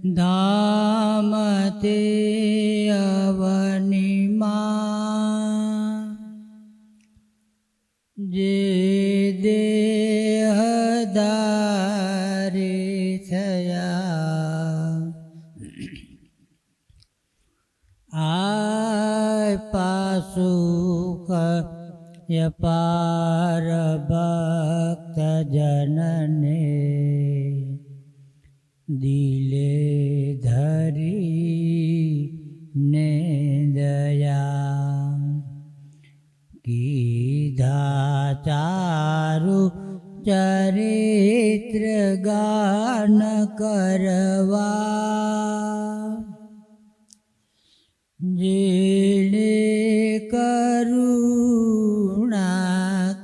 ધામ તે અવનિમાં જે દેહદારે થયા આય પાસુક યપાર ભક્ત જનને દિલે ધરી ને દયા કીધા ચારુ ચરિત્ર ગાન કરવા જેણે કરુણા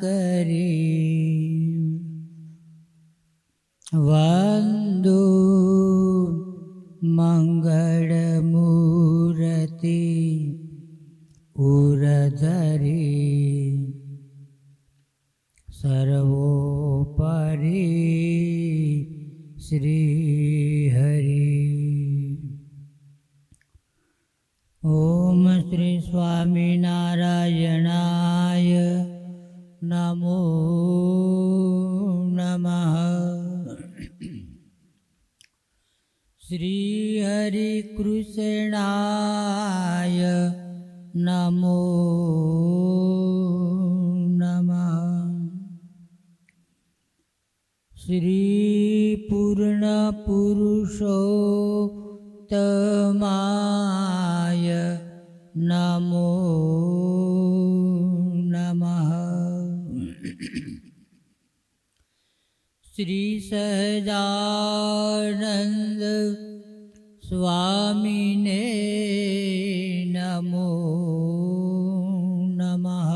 કરી વંદુ સ્વામિનારાયણાય નમો નમઃ. શ્રી હરિ કૃષ્ણાય નમો નમઃ. શ્રી પૂર્ણ પુરુષોત્તમાય નમો નમઃ શ્રી સહજાનંદ સ્વામીને નમો નમઃ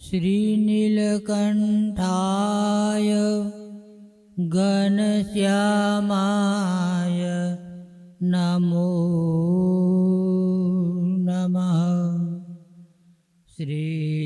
શ્રીનીલકંઠાય ઘનશ્યામાય નમો નમઃ શ્રી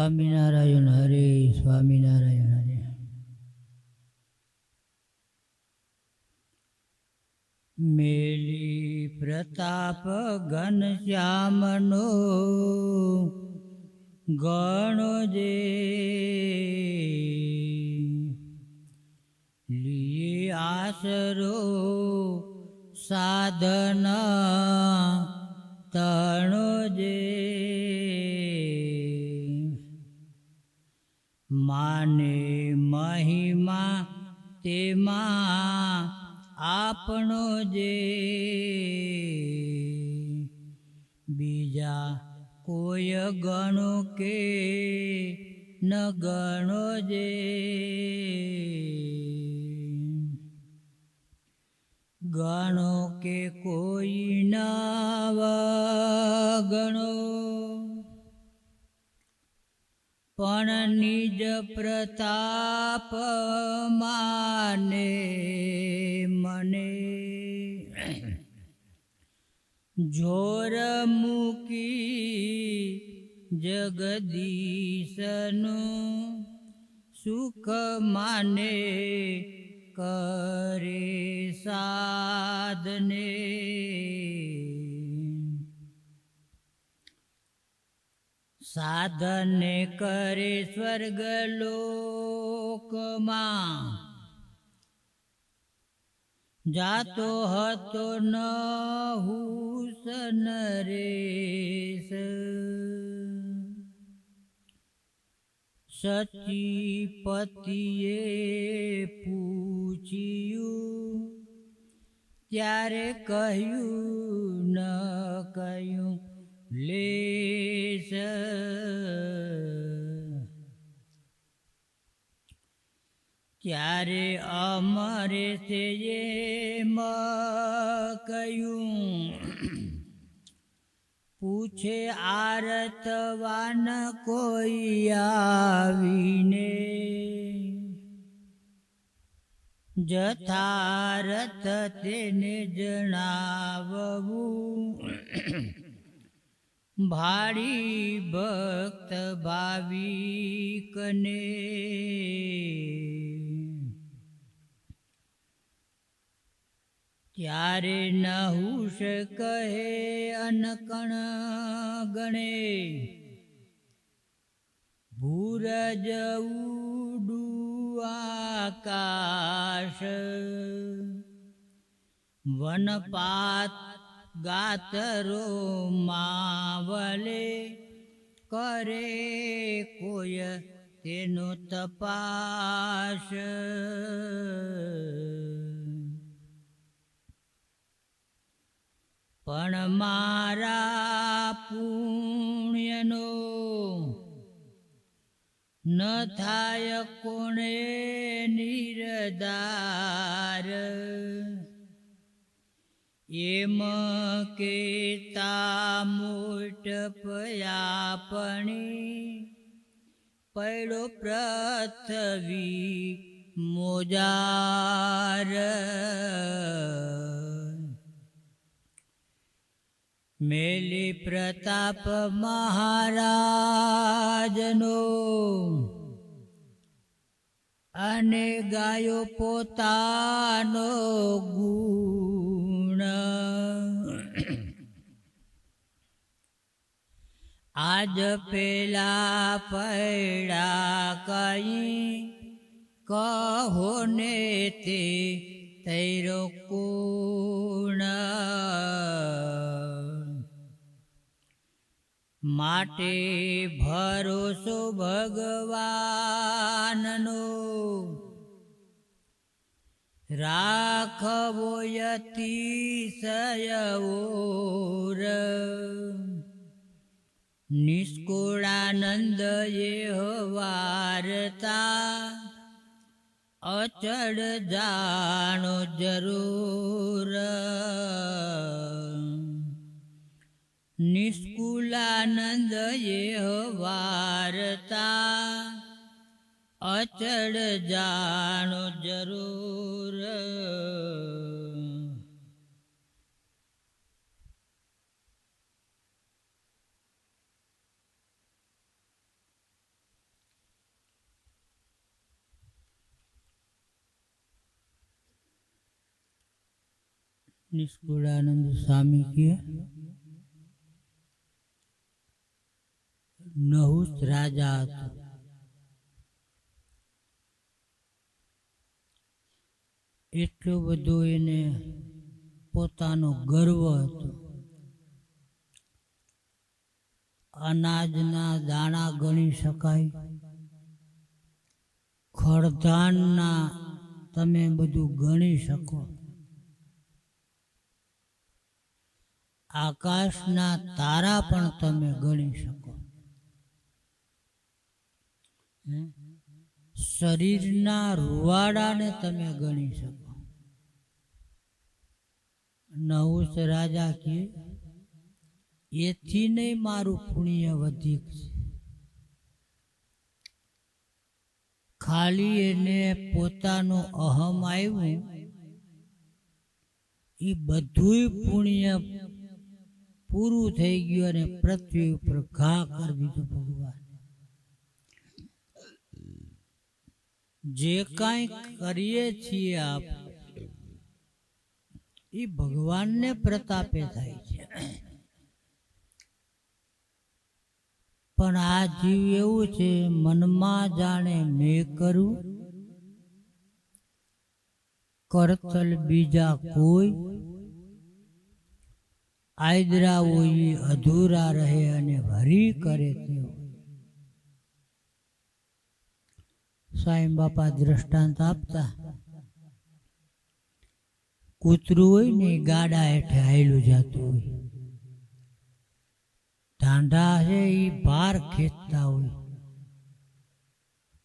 સ્વામિનારાયણ હરે સ્વામિનારાયણ હરે. મેલી પ્રતાપ ઘનશ્યામનો ગણો જે લીએ આશરો સાધન તણો જે માને મહિમા તેમાં આપણો જે. બીજા કોઈ ગણો કે ન ગણો જે. ગણો કે કોઈ નવ ગણો પણ નિજ પ્રતાપ માને મને. જોર મૂકી જગદીશનું સુખ માને કરે સાધને. સાધને કરે સ્વર્ગ લોકમાં જાતો હતો ન હુસન નરેશ સચી પતિએ પૂછ્યું ત્યારે કહ્યું ત્યારે અમારે તે કહ્યું પૂછે આરતવાન કોઈ આવીને જથારથ તેને જણાવવું. ભાડી ભક્ત ભાવિકને ત્યારે નહુષ કહે અનકણ ગણે? ભૂરજ ઉડુ આકાશ. વનપાત ગાતરો માવલે. કરે કોય તેનો તપાસ? પણ મારા પુણ્યનો ન થાય કોણે નિરદાર એમ કેતા મોટ પયાપણી પૈડો પ્રથવી મોજાર. મેલી પ્રતાપ મહારાજનો. અને ગાયો પોતાનો ગુણ. આજ પેલા પૈડા કઈ કહો ને તે તૈરો કોણ. માટે ભરોસો ભગવાનનો. રાખવો યતિશયોર નિષ્કુળાનંદ એ વારતા અચળ જાણો જરૂર. નિષ્કુલાનંદ એ વારતા. અચળ જાણો જરૂર. નિષ્કુળાનંદ સ્વામી કે નહુસ રાજા હતો એટલો બધો એને પોતાનો ગર્વ હતો. અનાજના દાણા ગણી શકાય. ખડધાનના તમે બધું ગણી શકો. આકાશના તારા પણ તમે ગણી શકો? શરીરના રૂવાડાને તમે ગણી શકો. નહુસ રાજા કે, એથી નહીં મારું પુણ્ય વધીક છે. ખાલી એને પોતાનો અહમ આવ્યું એ બધુંય પુણ્ય પૂરું થઈ ગયું અને પૃથ્વી ઉપર ઘા કરી દીધું ભગવાન. જે કાંઈ કરીએ છીએ આપ, એ ભગવાનને પ્રતાપે થાય છે. પણ આ જીવ એવું છે, મનમાં જાણે મેં કરું, કરતલ બીજા કોઈ, આયદરા હોય, અધૂરા રહે અને હરી કરે તેઓ. સાંઈ બાપા દ્રષ્ટાંત આપતા. કૂતરું હોય ને ગાડા હેઠે હાયલું જતું હોય. ઢાંઢા છે એ ભાર ખેંચતા હોય.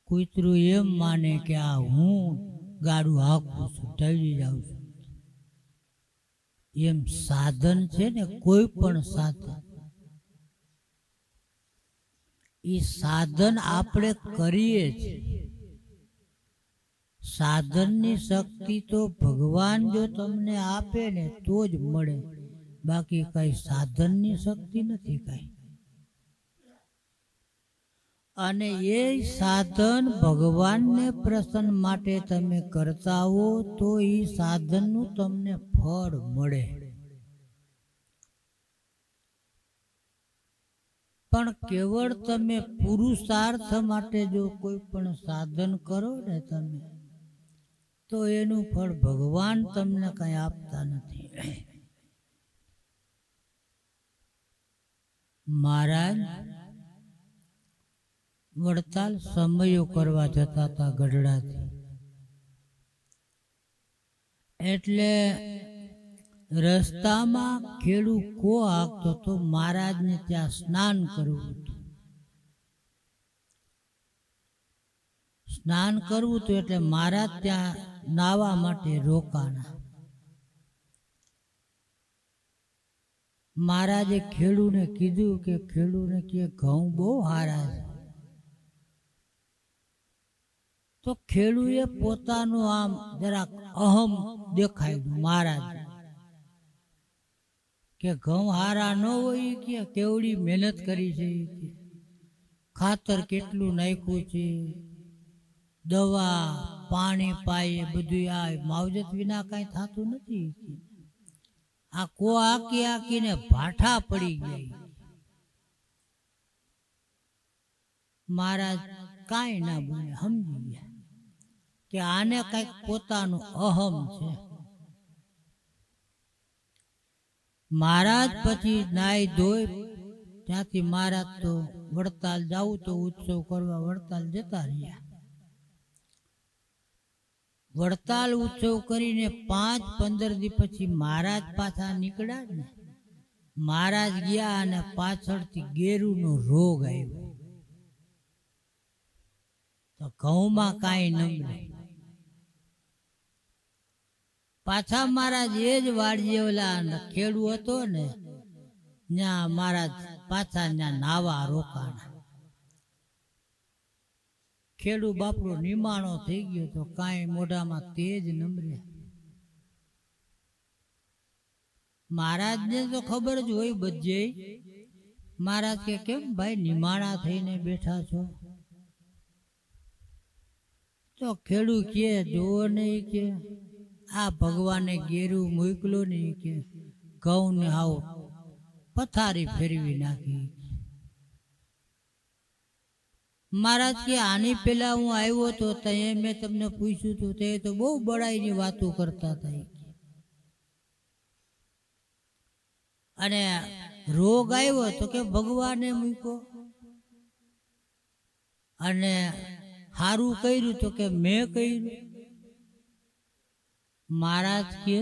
કૂતરું એમ માને કે આ હું ગાડું હાંકું છું ટળી જાઉં છું. એમ સાધન છે ને કોઈ પણ સાધન. એ સાધન આપણે કરીએ છીએ. સાધનની શક્તિ તો ભગવાન જો તમને આપે ને તો જ મળે. બાકી કઈ સાધનની શક્તિ નથી કઈ. અને એ સાધન ભગવાનને પ્રસન્ન માટે તમે કરતા હો તો એ સાધનનું તમને ફળ મળે. પણ કેવળ તમે પુરુષાર્થ માટે જો કોઈ પણ સાધન કરો ને તમે તો એનું ફળ ભગવાન તમને કઈ આપતા નથી. મહારાજ, વડતાલ સમયો કરવા જતા હતા ગઢડાથી. એટલે રસ્તામાં ખેડૂત કો આપતો તો મહારાજને ત્યાં સ્નાન કરવું હતું. સ્નાન કરવું હતું એટલે મહારાજ ત્યાં નાવા માટે રોકાણા. મહારાજે ખેડૂને કીધું કે ખેડૂને કે ઘઉં બહુ હારા છે. તો ખેડૂએ પોતાનું આમ જરાક અહમ દેખાયું મહારાજ. કે ઘઉં હારા ન હોય કે કેવડી મહેનત કરી છે ખાતર કેટલું નાખ્યું છે? દવા પાણી પાય બધું આ માવજત વિના કાંઈ થતું નથી. આ કો આકી આકીને ભાઠા પડી ગઈ. મહારાજ કાંઈ ના બોલે સમજી ગયા કે આને કંઈક પોતાનું અહમ છે. મહારાજ પછી નાઈ ધોઈ ત્યાંથી મહારાજ તો વડતાલ જાવું તો ઉત્સવ કરવા વડતાલ જતા રહ્યા. વડતાલ ઉત્સવ કરીને પાંચ પંદર દી પછી મહારાજ પાછા નીકળ્યા ને, મહારાજ ગયા અને પાછળથી ગેરુનો રોગ આવ્યો. તો ઘઉંમાં કાંઈ નમરે પાછા મહારાજ એ જ વાડીએ ઓલા ખેડૂ હતો ને ત્યાં મહારાજ પાછા ત્યાં નાવા રોકાણા. ખેડૂ બાપડો નિમાણો થઈ ગયો તો કાંઈ મોઢામાં તેજ નમરે મહારાજને તો ખબર જ હોય બધે. મહારાજ કે, કેમ ભાઈ નિમાણા થઈને બેઠા છો? તો ખેડૂ કે જોવો નહીં કે, આ ભગવાને ગેરું મોકલો નહીં કે ઘઉં ને આવો. પથારી ફેરવી નાખી. મહારાજ કે આની પહેલાં હું આવ્યો તો તે મેં તમને પૂછ્યું હતું તે તો બહુ બળાઈની વાતો કરતા હતા અને રોગ આવ્યો તો કે ભગવાને મૂક્યો. અને સારું કર્યું તો કે મેં કર્યું. મહારાજ કે,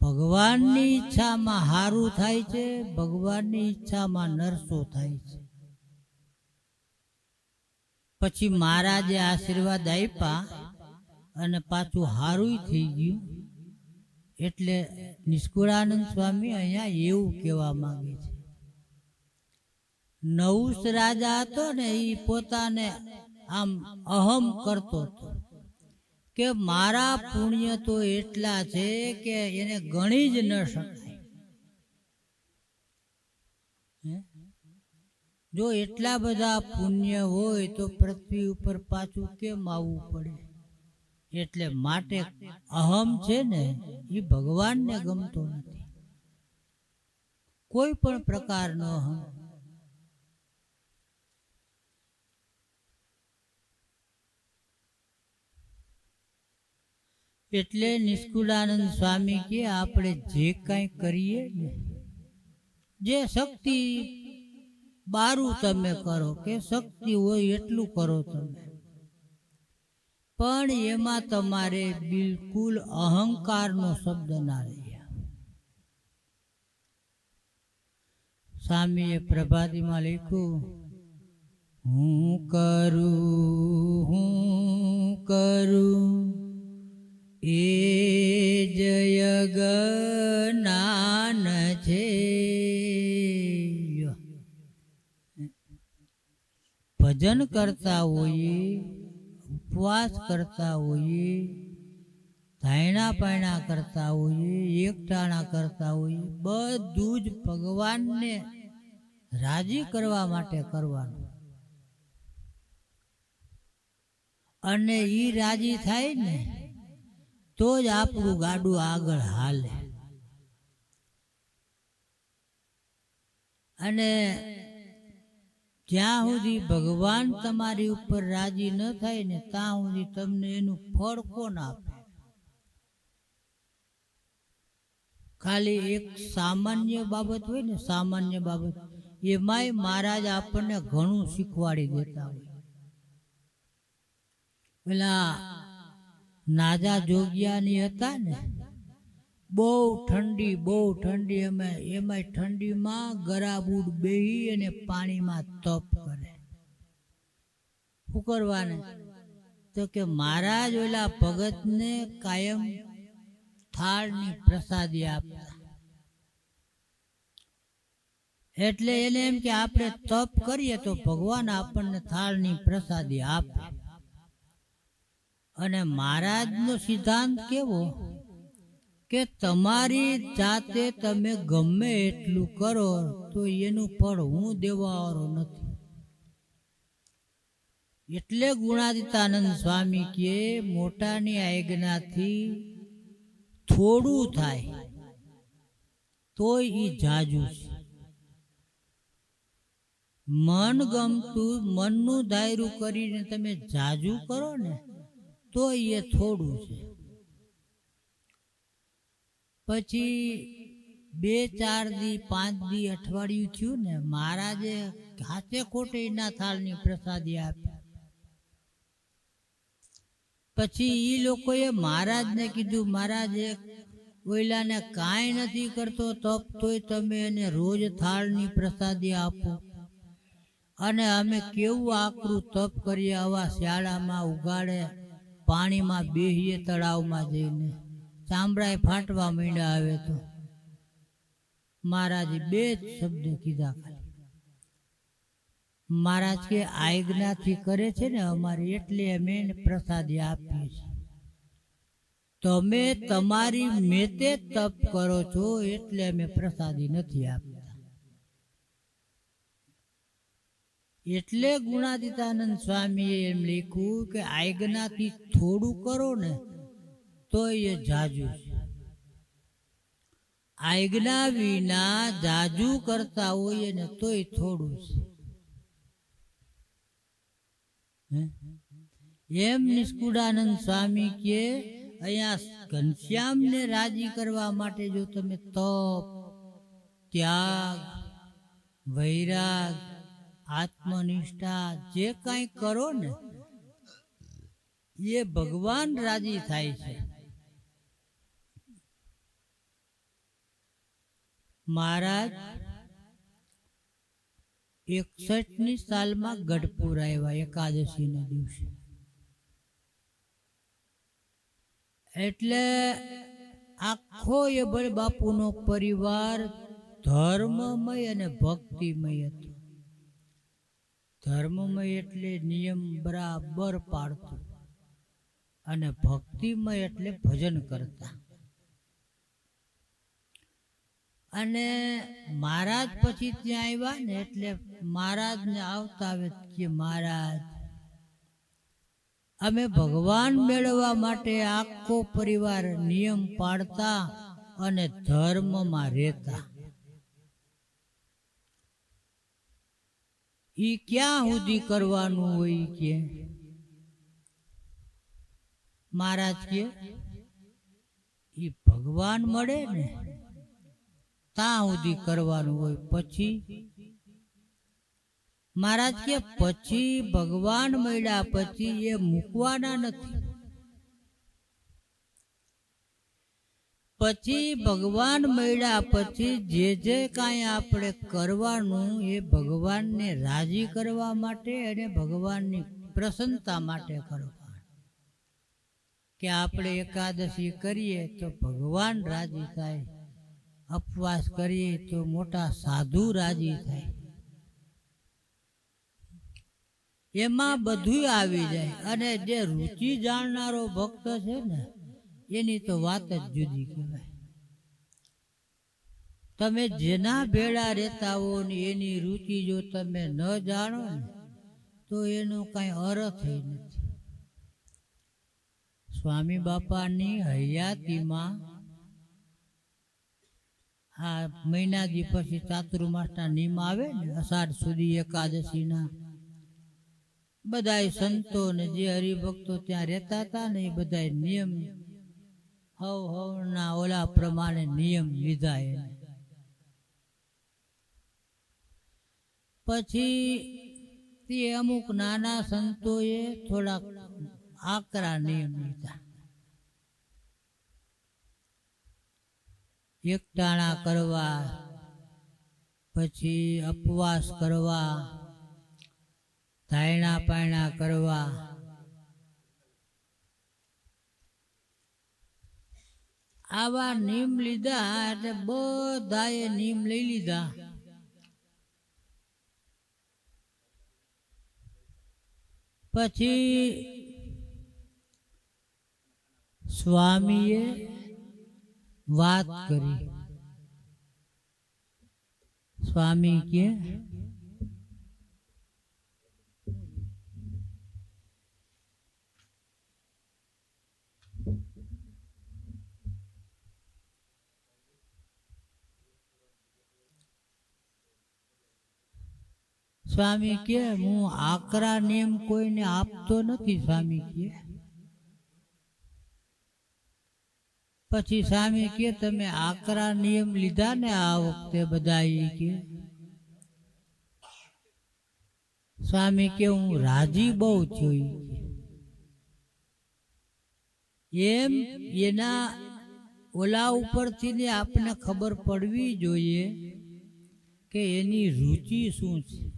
ભગવાનની ઈચ્છામાં હારું થાય છે, ભગવાનની ઈચ્છામાં નરસો થાય છે. પછી મહારાજે આશીર્વાદ આપ્યા અને પાછું હારું થઈ ગયું. એટલે નિષ્કુળાનંદ સ્વામી અહીંયા એવું કહેવા માંગે છે. નવુસ રાજા હતો ને એ પોતાને આમ અહમ કરતો હતો કે મારા પુણ્ય તો એટલા છે કે એને ગણી જ ન શકાય હે? જો એટલા બધા પુણ્ય હોય તો પૃથ્વી ઉપર પાછું કેમ આવવું પડે? એટલે માટે અહમ છે ને એ ભગવાનને ગમતો નથી. કોઈ પણ પ્રકારનો અહમ. એટલે નિષ્કુળાનંદ સ્વામી કે આપણે જે કાંઈ કરીએ ને, જે શક્તિ બારું તમે કરો કે શક્તિ હોય એટલું કરો તમે. પણ એમાં તમારે બિલકુલ અહંકારનો શબ્દ ના રહ્યા. સ્વામીએ પ્રભાતીમાં લખ્યું, હું કરું હું કરું, એ જય જ્ઞાન છે. ભજન કરતા હોઈએ, ઉપવાસ કરતા હોઈએ, ધાયણા પાયણા કરતા હોઈએ એકટાણા કરતા હોઈએ, બધું જ ભગવાનને રાજી કરવા માટે કરવાનું. અને એ રાજી થાય ને, તો જ આપણું ગાડું આગળ હાલે. અને જ્યાં સુધી ભગવાન તમારી ઉપર રાજી ન થાય ને ત્યાં સુધી તમને એનું ફળ કોણ આપે? ખાલી એક સામાન્ય બાબત હોય ને, સામાન્ય બાબત, એમાંય મહારાજ આપણને ઘણું શીખવાડી દેતા હોય. પેલા નાજા જોગિયાની હતા ને બહુ ઠંડી બહુ ઠંડી. એમાં ઠંડીમાં ગરાબૂડ બેહી અને પાણીમાં તપ કરે. શું કરવાને? તો કે મહારાજ ઓલા ભગતને કાયમ થાળની પ્રસાદી આપતા. એટલે એને એમ કે આપણે તપ કરીએ તો ભગવાન આપણને થાળની પ્રસાદી આપે. અને મહારાજનો સિદ્ધાંત કેવો? કે તમારી જાતે તમે ગમે એટલું કરો, તો એનું ફળ હું દેવાવાળો નથી. એટલે ગુણાદિતાનંદ સ્વામી કે મોટાની આજ્ઞાથી થોડું થાય, તોય એ જાજુ છે. મન ગમતું, મનનું દાયરું કરીને તમે જાજુ કરો ને તો એ થોડું છે. પછી બે, ચાર દી, પાંચ દી અઠવાડિયું થયું ને મહારાજે હાથે ખોટે ના થાળની પ્રસાદી આપી. પછી એ લોકોએ મહારાજને કીધું, મહારાજે ઓઈલાને કાંઈ નથી કરતો, તપ તોય તમે એને રોજ થાળની પ્રસાદી આપો. અને અમે કેવું આકરું તપ કરીએ, આવા શિયાળામાં ઉગાડે, પાણીમાં બેહીએ તળાવમાં જઈને. ચામડાએ ફાટવા માંડ્યા આવે તો. મહારાજે બે જ શબ્દ કીધા ખાલી. મહારાજ કે આજ્ઞાથી કરે છે ને અમારે એટલે અમે પ્રસાદી આપીએ છીએ. તમે તમારી મેતે તપ કરો છો એટલે અમે પ્રસાદી નથી આપતા. એટલે ગુણાદિતાનંદ સ્વામીએ એમ લખ્યું કે આજ્ઞાથી થોડું કરો ને તો એ જાજુ આજ્ઞા વિના જાજુ કરતા હોઈએ ને તોય થોડું છે. એમ નિષ્કુળાનંદ સ્વામી કે અહીંયા ઘનશ્યામને રાજી કરવા માટે જો તમે તપ, ત્યાગ, વૈરાગ, આત્મનિષ્ઠા જે કાંઈ કરો ને, એ ભગવાન રાજી થાય છે. મહારાજ એકસઠની સાલમાં ગઢપુર આવ્યા એકાદશી ના દિવસે. એટલે આખો એ બળે બાપુનો પરિવાર ધર્મમય અને ભક્તિમય હતો. ધર્મમય એટલે નિયમ બરાબર પાડતું અને ભક્તિમય એટલે ભજન કરતા. અને મહારાજ પછી ત્યાં આવ્યા ને એટલે મહારાજને આવતા આવે કે મહારાજ, અમે ભગવાન મેળવવા માટે આખો પરિવાર નિયમ પાડતા અને ધર્મમાં રહેતા. ઈ ક્યાં સુધી કરવાનું હોય કે? મહારાજ કે, ઈ ભગવાન મળે ને ત્યાં સુધી કરવાનું હોય. પછી? મહારાજ કે, પછી ભગવાન મળ્યા પછી એ મૂકવાના નથી. પછી ભગવાન મળ્યા પછી જે જે કાંઈ આપણે કરવાનું એ ભગવાનને રાજી કરવા માટે અને ભગવાનની પ્રસન્નતા માટે કરવાનું. કે આપણે એકાદશી કરીએ તો ભગવાન રાજી થાય. ઉપવાસ કરીએ તો મોટા સાધુ રાજી થાય. એમાં બધું આવી જાય. અને જે રુચિ જાણનારો ભક્ત છે ને એની તો વાત જ જુદી કહેવાય. તમે જેના ભેળા રહેતા હો ને એની રુચિ જો તમે ન જાણો ને તો એનો કાંઈ અર્થ નથી. સ્વામી બાપાની હયાતીમાં આ મહિનાથી પછી ચાતુર્માસના નિયમ આવે ને, અષાઢ સુધી એકાદશીના. બધા સંતો ને જે હરિભક્તો ત્યાં રહેતા હતા ને એ બધા નિયમ હવ હવના ઓલા પ્રમાણે નિયમ લીધા એને પછી તે અમુક નાના સંતોએ થોડાક આકરા નિયમ લીધા એકટાણા કરવા, પછી અપવાસ કરવા, ધાયણા પાયણા કરવા. આવા નિયમ લીધા એટલે બધાએ નિયમ લઈ લીધા. પછી સ્વામીએ વાત કરી. સ્વામી કે સ્વામી કે હું આકરા નિયમ કોઈને આપતો નથી સ્વામી કે. પછી સ્વામી કે, તમે આકરા નિયમ લીધા ને આ વખતે બધા કે. સ્વામી કે, હું રાજી બહુ છું એમ એના ઓલા ઉપરથી ને આપને ખબર પડવી જોઈએ કે એની રુચિ શું છે.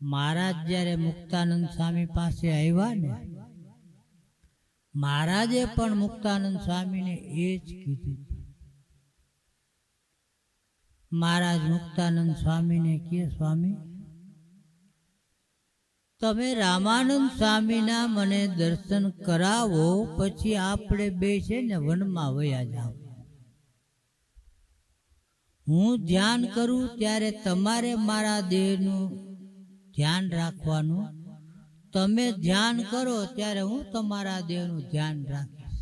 મહારાજ જ્યારે મુક્તાનંદ સ્વામી પાસે આવ્યા ને મહારાજે પણ મુક્તાનંદ સ્વામીને એ જ કીધું. મહારાજ મુક્તાનંદ સ્વામીને કહે સ્વામી, તમે રામાનંદ સ્વામીના મને દર્શન કરાવો, પછી આપણે બે છે ને વનમાં વયા જાઓ. હું ધ્યાન કરું ત્યારે તમારે મારા દેહનું ધ્યાન રાખવાનું તમે ધ્યાન કરો ત્યારે હું તમારા દેહનું ધ્યાન રાખીશ.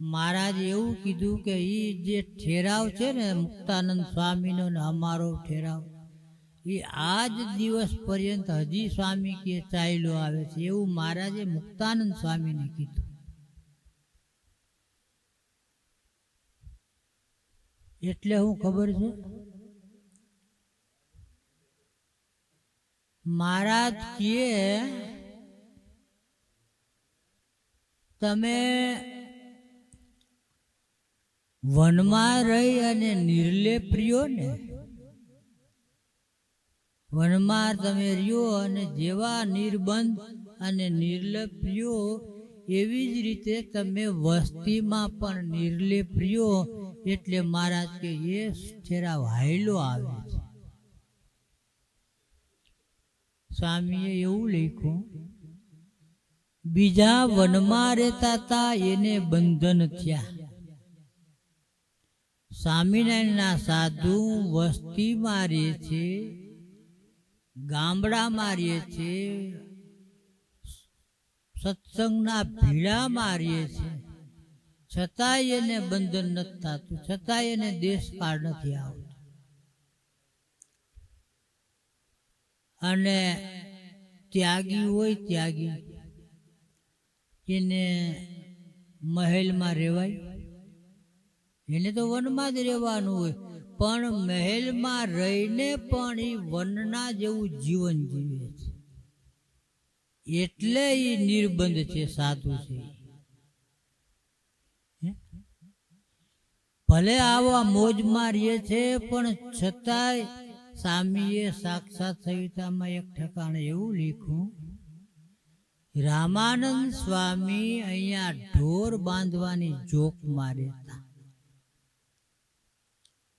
મહારાજે એવું કીધું કે એ જે ઠેરાવ છે ને મુક્તાનંદ સ્વામીનો ને અમારો ઠેરાવ એ આજ દિવસ પર્યંત હજી સ્વામી કે ચાલ્યો આવે છે એવું મહારાજે મુક્તાનંદ સ્વામીને કીધું. એટલે હું ખબર છે? મહારાજ કે તમે વનમાં રહી અને નિર્લેપ રહ્યો ને? વનમાં તમે રહ્યો અને જેવા નિર્બંધ અને નિર્લેપ રહ્યો, એવી જ રીતે તમે વસ્તીમાં પણ નિર્લેપ રહ્યો, એટલે મહારાજ કે એ ઠેરા વાયલો આવે છે. સ્વામીએ એવું લખ્યું, બીજા વનમાં રહેતા હતા એને બંધન થયા. સ્વામિનારાયણના સાધુ વસ્તીમાં રહે છે, ગામડામાં રહે છે, સત્સંગના ભીડામાં રહે છે. છતાંય એને બંધન નથી થતું, છતાંય એને દેશ પાર નથી આવતો. અને ત્યાગી હોય ત્યાગી. એને મહેલમાં રહેવાય. એને તો વનમાં જ રહેવાનું હોય. પણ મહેલમાં રહીને પણ એ વનના જેવું જીવન જીવે છે. એટલે એ નિર્બંધ છે, સાધુ છે? ભલે આવા મોજમાં રહે છે, પણ છતાંય સ્વામીએ સાક્ષાત સંહિતામાં એક ઠેકાણે એવું લીખું રામાનંદ સ્વામી અહીંયા ઢોર બાંધવાની જોક મારે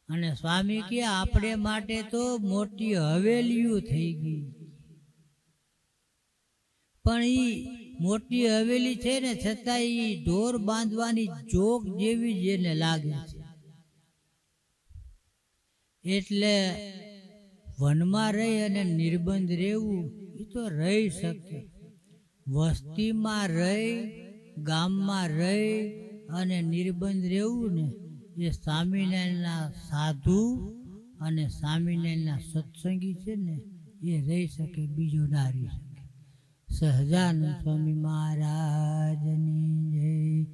અને સ્વામી કે, આપણે માટે તો મોટી હવેલીઓ થઈ ગઈ. પણ એ મોટી હવેલી છે ને, છતાં એ ઢોર બાંધવાની જોગ જેવી જ એને લાગે છે. એટલે વનમાં રહી અને નિર્બંધ રહેવું એ તો રહી શકે. વસ્તીમાં રહી, ગામમાં રહી અને નિર્બંધ રહેવું ને, એ સ્વામિનારાયણના સાધુ અને સ્વામિનારાયણના સત્સંગી છે ને, એ રહી શકે, બીજો ના રહી શકે. સહજાનંદ સ્વામી મહારાજની જય.